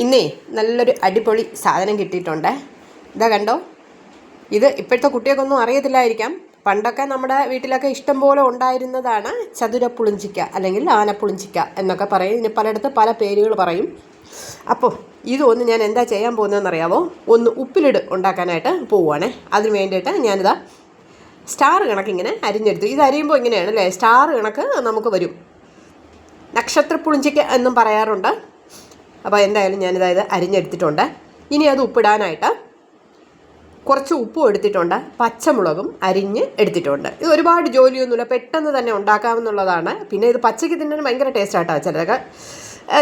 ഇന്നേ നല്ലൊരു അടിപൊളി സാധനം കിട്ടിയിട്ടുണ്ട്. ഇതാ കണ്ടോ? ഇത് ഇപ്പോഴത്തെ കുട്ടികൾക്കൊന്നും അറിയത്തില്ലായിരിക്കാം. പണ്ടൊക്കെ നമ്മുടെ വീട്ടിലൊക്കെ ഇഷ്ടം പോലെ ഉണ്ടായിരുന്നതാണ് ചതുരപ്പുളിഞ്ചിക്ക അല്ലെങ്കിൽ ആനപ്പുളിഞ്ചിക്ക എന്നൊക്കെ പറയും. ഇനി പലയിടത്ത് പല പേരുകൾ പറയും. അപ്പോൾ ഇതൊന്ന് ഞാൻ എന്താ ചെയ്യാൻ പോകുന്നതെന്ന് അറിയാമോ ഒന്ന് ഉപ്പിലിട് ഉണ്ടാക്കാനായിട്ട് പോവുകയാണേ. അതിന് വേണ്ടിയിട്ട് ഞാനിതാ സ്റ്റാർ കണക്ക് ഇങ്ങനെ അരിഞ്ഞെടുത്തു. ഇത് അരിയുമ്പോൾ ഇങ്ങനെയാണ് അല്ലേ? സ്റ്റാർ കണക്ക് നമുക്ക് വരും. നക്ഷത്രപ്പുളിഞ്ചിക്ക എന്നും പറയാറുണ്ട്. അപ്പോൾ എന്തായാലും ഞാനിതായത് അരിഞ്ഞെടുത്തിട്ടുണ്ട്. ഇനി അത് ഉപ്പിടാനായിട്ട് കുറച്ച് ഉപ്പും എടുത്തിട്ടുണ്ട്. പച്ചമുളകും അരിഞ്ഞ് എടുത്തിട്ടുണ്ട്. ഇത് ഒരുപാട് ജോലിയൊന്നുമില്ല. പെട്ടെന്ന് തന്നെ ഉണ്ടാക്കാമെന്നുള്ളതാണ്. പിന്നെ ഇത് പച്ചയ്ക്ക് തിന്നാൻ ഭയങ്കര ടേസ്റ്റ് ആട്ടോ ചിലർക്ക്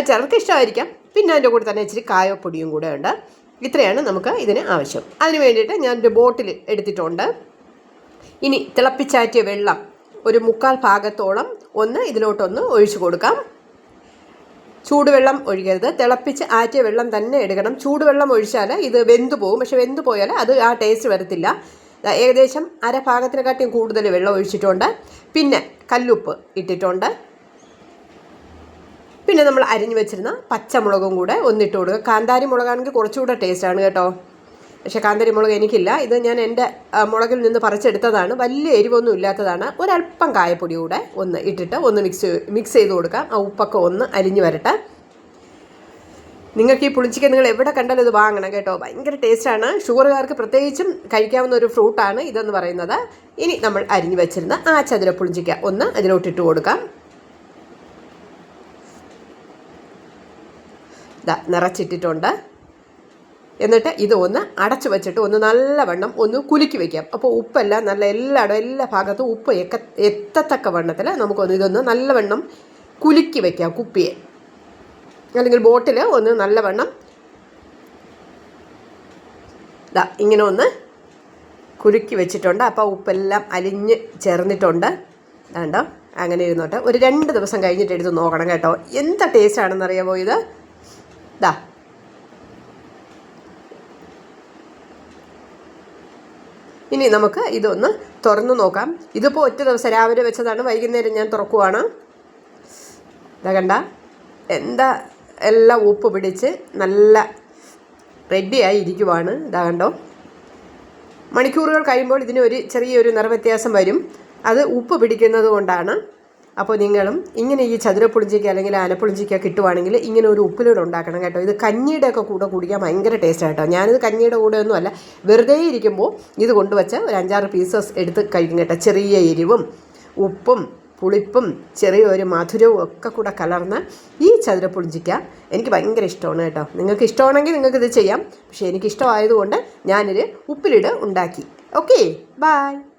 ചിലർക്ക് ഇഷ്ടമായിരിക്കാം. പിന്നെ അതിന്റെ കൂടെ തന്നെ ഇച്ചിരി കായപ്പൊടിയും കൂടെ ഉണ്ട്. ഇത്രയാണ് നമുക്ക് ഇതിന് ആവശ്യം. അതിന് വേണ്ടിയിട്ട് ഒരു ബോട്ടിൽ എടുത്തിട്ടുണ്ട്. ഇനി തിളപ്പിച്ചാറ്റിയ വെള്ളം ഒരു മുക്കാൽ ഭാഗത്തോളം ഒന്ന് ഇതിലോട്ടൊന്ന് ഒഴിച്ചു കൊടുക്കാം. ചൂടുവെള്ളം ഒഴിക്കരുത് തിളപ്പിച്ച് ആറ്റിയ വെള്ളം തന്നെ എടുക്കണം. ചൂടുവെള്ളം ഒഴിച്ചാൽ ഇത് വെന്തു പോകും പക്ഷെ വെന്തു പോയാൽ അത് ആ ടേസ്റ്റ് വരത്തില്ല. ഏകദേശം അര ഭാഗത്തിനെക്കാട്ടിയും കൂടുതൽ വെള്ളം ഒഴിച്ചിട്ടുണ്ട്. പിന്നെ കല്ലുപ്പ് ഇട്ടിട്ടുണ്ട്. പിന്നെ നമ്മൾ അരിഞ്ഞു വെച്ചിരുന്ന പച്ചമുളകും കൂടെ ഒന്നിട്ട് കൊടുക്കുക. കാന്താരി മുളകാണെങ്കിൽ കുറച്ചുകൂടെ ടേസ്റ്റാണ് കേട്ടോ. പക്ഷേ കാന്താരി മുളക് എനിക്കില്ല. ഇത് ഞാൻ എന്റെ മുളകിൽ നിന്ന് പറിച്ചെടുത്തതാണ്. വലിയ എരിവൊന്നും ഇല്ലാത്തതാണ്. ഒരല്പം കായപ്പൊടി കൂടെ ഒന്ന് ഇട്ടിട്ട് ഒന്ന് മിക്സ് മിക്സ് ചെയ്ത് കൊടുക്കാം. ആ ഉപ്പൊക്കെ ഒന്ന് അരിഞ്ഞു വരട്ടെ. നിങ്ങൾക്ക് ഈ പുളിഞ്ചിക്ക നിങ്ങൾ എവിടെ കണ്ടാലും ഇത് വാങ്ങണം കേട്ടോ. ഭയങ്കര ടേസ്റ്റാണ് ഷുഗറുകാർക്ക് പ്രത്യേകിച്ചും കഴിക്കാവുന്ന ഒരു ഫ്രൂട്ടാണ് ഇതെന്ന് പറയുന്നത്. ഇനി നമ്മൾ അരിഞ്ഞു വെച്ചിരുന്ന ആ ചതുര പുളിഞ്ചിക്ക ഒന്ന് അതിലോട്ടിട്ട് കൊടുക്കാം. നിറച്ചിട്ടിട്ടുണ്ട്. എന്നിട്ട് ഇത് ഒന്ന് അടച്ചു വെച്ചിട്ട് ഒന്ന് നല്ലവണ്ണം ഒന്ന് കുലുക്കി വയ്ക്കാം അപ്പോൾ ഉപ്പെല്ലാം നല്ല എല്ലായിടും എല്ലാ ഭാഗത്തും ഉപ്പ് എക്ക എത്തത്തക്ക വണ്ണത്തിൽ നമുക്കൊന്ന് ഇതൊന്ന് നല്ലവണ്ണം കുലുക്കി വയ്ക്കാം കുപ്പിയെ. അല്ലെങ്കിൽ ബോട്ടിൽ ഒന്ന് നല്ലവണ്ണം ഇതാ ഇങ്ങനെ ഒന്ന് കുലുക്കി വെച്ചിട്ടുണ്ട്. അപ്പോൾ ഉപ്പെല്ലാം അലിഞ്ഞ് ചേർന്നിട്ടുണ്ട്. വേണ്ടോ അങ്ങനെ ഇരുന്നോട്ടെ. ഒരു രണ്ട് ദിവസം കഴിഞ്ഞിട്ട് എടുത്ത് നോക്കണം കേട്ടോ. എന്താ ടേസ്റ്റ് ആണെന്നറിയാമോ ഇത്? ഇതാ ഇനി നമുക്ക് ഇതൊന്ന് തുറന്നു നോക്കാം. ഇതിപ്പോൾ ഒറ്റ ദിവസം രാവിലെ വെച്ചതാണ്. വൈകുന്നേരം ഞാൻ തുറക്കുവാണ്. ഇതാ കണ്ട? എന്താ എല്ലാം ഉപ്പ് പിടിച്ച് നല്ല റെഡിയായി ഇരിക്കുവാണ്. ഇതാ കണ്ടോ? മണിക്കൂറുകൾ കഴിയുമ്പോൾ ഇതിന് ഒരു ചെറിയൊരു നിറവ്യത്യാസം വരും. അത് ഉപ്പ് പിടിക്കുന്നത് കൊണ്ടാണ്. അപ്പോൾ നിങ്ങളും ഇങ്ങനെ ഈ ചതുരപ്പുളിഞ്ചിക്ക അല്ലെങ്കിൽ ആനപ്പുളിഞ്ചിക്ക കിട്ടുവാണെങ്കിൽ ഇങ്ങനെ ഒരു ഉപ്പിലൂടെ ഉണ്ടാക്കണം കേട്ടോ. ഇത് കഞ്ഞിയുടെ ഒക്കെ കൂടെ കുടിക്കാൻ ഭയങ്കര ടേസ്റ്റ് കേട്ടോ ഞാനിത് കഞ്ഞിയുടെ കൂടെ ഒന്നും അല്ല. വെറുതെ ഇരിക്കുമ്പോൾ ഇത് കൊണ്ടുവച്ച് ഒരു അഞ്ചാറ് പീസസ് എടുത്ത് കഴിക്കും കേട്ടോ. ചെറിയ എരിവും ഉപ്പും പുളിപ്പും ചെറിയൊരു മധുരവും ഒക്കെ കൂടെ കലർന്ന ഈ ചതുരപ്പുളിഞ്ചിക്ക എനിക്ക് ഭയങ്കര ഇഷ്ടമാണ് കേട്ടോ. നിങ്ങൾക്ക് ഇഷ്ടമാണെങ്കിൽ നിങ്ങൾക്കിത് ചെയ്യാം. പക്ഷേ എനിക്ക് ഇഷ്ടമായതുകൊണ്ട് ഞാനൊരു ഉപ്പിലിട് ഉണ്ടാക്കി. Okay bye